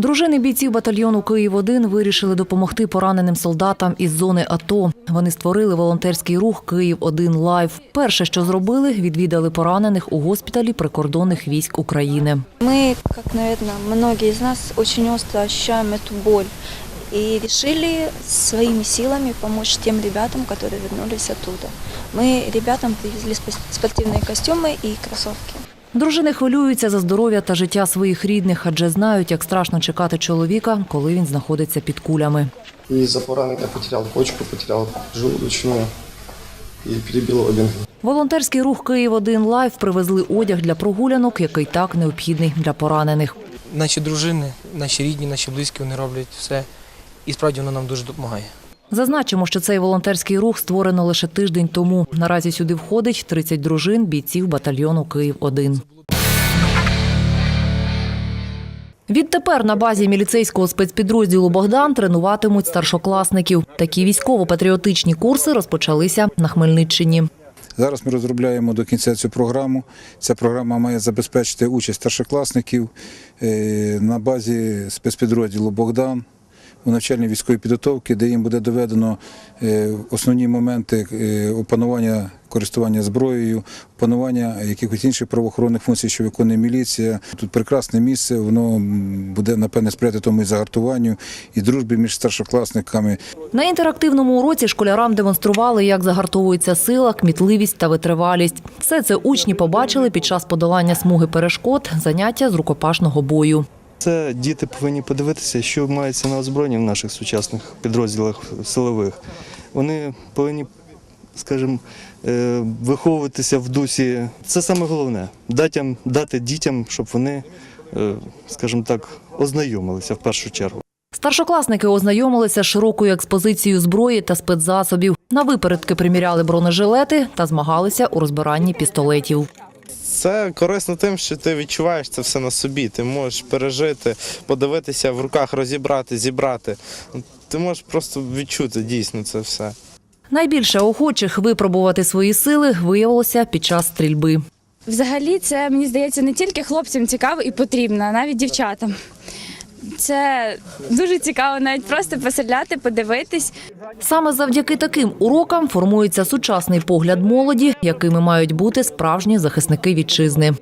Дружини бійців батальйону Київ 1 вирішили допомогти пораненим солдатам із зони АТО. Вони створили волонтерський рух Київ 1 Лайф. Перше, що зробили, відвідали поранених у госпіталі прикордонних військ України. Мы, как, наверное, многие из нас очень остро ощущаем эту боль и решили своими силами помочь тем ребятам, которые вернулись оттуда. Мы ребятам привезли спа- спортивные костюмы и кроссовки. Дружини хвилюються за здоров'я та життя своїх рідних, адже знають, як страшно чекати чоловіка, коли він знаходиться під кулями. И из-за поранения потерял почку, потерял желудочную и перебил обе. Волонтерський рух Київ 1 Лайф привезли одяг для прогулянок, який так необхідний для поранених. Наші дружини, наші рідні, наші близькі, вони роблять все. І справді воно нам дуже допомагає. Зазначимо, що цей волонтерський рух створено лише тиждень тому. Наразі сюди входить 30 дружин бійців батальйону Київ 1 Відтепер на базі міліцейського спецпідрозділу Богдан тренуватимуть старшокласників. Такі військово-патріотичні курси розпочалися на Хмельниччині. Зараз ми розробляємо до кінця цю програму. Ця програма має забезпечити участь старшокласників е, на базі спецпідрозділу Богдан у навчальній військовій підготовці, де їм буде доведено е, основні моменти е, опанування користування зброєю, опанування якихось інших правоохоронних функцій, що виконує міліція. Тут прекрасне місце, воно буде напевне сприяти тому і загартуванню, і дружбі між старшокласниками. На інтерактивному уроці школярам демонстрували, як загартовується сила, кмітливість та витривалість. Все це учні побачили під час подолання смуги перешкод, заняття з рукопашного бою. Це діти повинні подивитися, що мається на озброєнні в наших сучасних підрозділах силових. Вони повинні, скажімо, е, виховуватися в дусі. Це саме головне дати, дітям, щоб вони, е, скажімо так, ознайомилися в першу чергу. Старшокласники ознайомилися широкою експозицією зброї та спецзасобів. На випередки приміряли бронежилети та змагалися у розбиранні пістолетів. Це корисно тим, що ти відчуваєш це все на собі. Ти можеш пережити, подивитися в руках, розібрати, зібрати. Ти можеш просто відчути дійсно це все. Найбільше охочих випробувати свої сили виявилося під час стрільби. Взагалі, це мені здається не тільки хлопцям цікаво і потрібно, а навіть дівчатам. Це дуже цікаво, навіть просто постріляти, подивитись. Саме завдяки таким урокам формується сучасний погляд молоді, якими мають бути справжні захисники вітчизни.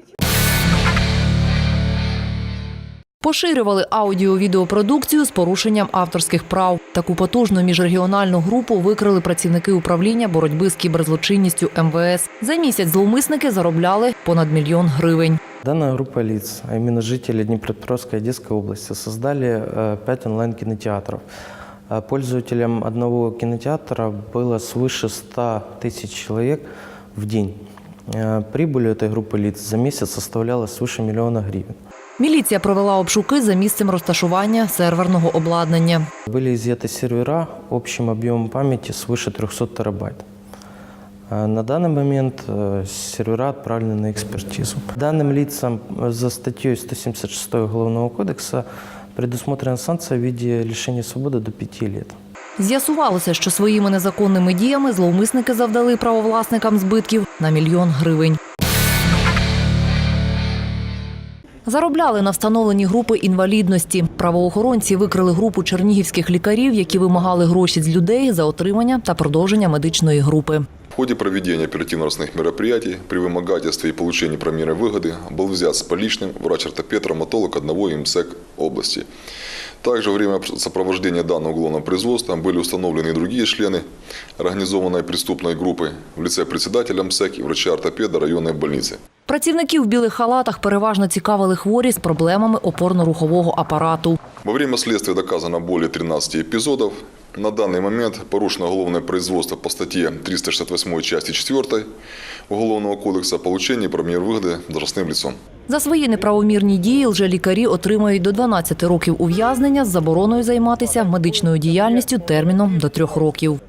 Поширювали аудіо-відеопродукцію з порушенням авторських прав. Таку потужну міжрегіональну групу викрили працівники управління боротьби з кіберзлочинністю МВС. За місяць зловмисники заробляли понад мільйон гривень. Данная группа лиц, а именно жители Днепропетровской и Одесской области, создали э, пять онлайн-кинотеатров. А Пользователям одного кинотеатра было свыше 100 тысяч человек в день. Э, Прибыль у этой группы лиц за месяц составляла свыше миллиона гривен. Міліція провела обшуки за місцем розташування серверного обладнання. Были изъяты сервера общим объемом памяти свыше 300 терабайт. А На данный момент э, сервера отправлены на экспертизу. Данным лицам э, за статьей 176 Уголовного кодекса предусмотрена санкция в виде лишения свободы до 5 лет. З'ясувалося, що своїми незаконними діями зловмисники завдали правовласникам збитків на мільйон гривень. Заробляли на встановленні групи інвалідності. Правоохоронці викрили групу чернігівських лікарів, які вимагали гроші з людей за отримання та продовження медичної групи. В ходе проведения оперативно-розыскных мероприятий при вымогательстве и получении промерной выгоды был взят с поличным врач-ортопед-травматолог одного МСЭК области. Также во время сопровождения данного уголовного производства были установлены и другие члены организованной преступной группы в лице председателя МСЭК и врача-ортопеда районной больницы. Працівники в білих халатах переважно цікавили хворі з проблемами опорно-рухового апарату. Во время следствия доказано более 13 эпизодов. На данный момент порушено уголовное производство по статье 368 части 4 Уголовного кодекса о получении промер выгоды должностным лицом. За свої неправомірні дії лікарі отримають до 12 років ув'язнення з забороною займатися медичною діяльністю терміном до трьох років.